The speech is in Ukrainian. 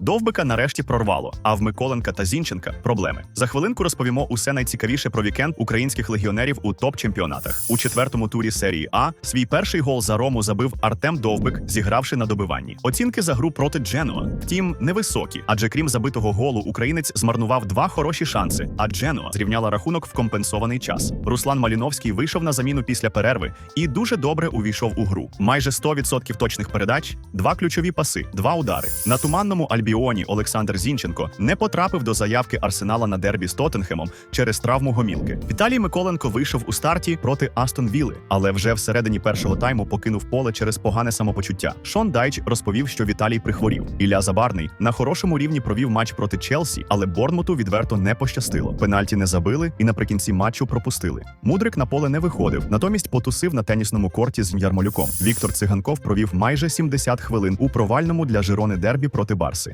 Довбика нарешті прорвало, а в Миколенка та Зінченка проблеми. За хвилинку розповімо усе найцікавіше про вікенд українських легіонерів у топ-чемпіонатах. У четвертому турі серії А свій перший гол за Рому забив Артем Довбик, зігравши на добиванні. Оцінки за гру проти Дженуа. Втім, невисокі, адже крім забитого голу, українець змарнував два хороші шанси. А Дженуа зрівняла рахунок в компенсований час. Руслан Маліновський вийшов на заміну після перерви і дуже добре увійшов у гру. Майже 100% точних передач, два ключові паси, два удари. На туманному Альбіоні Олександр Зінченко не потрапив до заявки Арсенала на дербі з Тоттенхемом через травму гомілки. Віталій Миколенко вийшов у старті проти Астон Вілли, але вже всередині першого тайму покинув поле через погане самопочуття. Шон Дайч розповів, що Віталій прихворів. Ілля Забарний на хорошому рівні провів матч проти Челсі, але Борнмуту відверто не пощастило. Пенальті не забили і наприкінці матчу пропустили. Мудрик на поле не виходив, натомість потусив на тенісному корті з Ярмолюком. Віктор Циганков провів майже 70 хвилин у провальному для Жирони дербі проти Барси.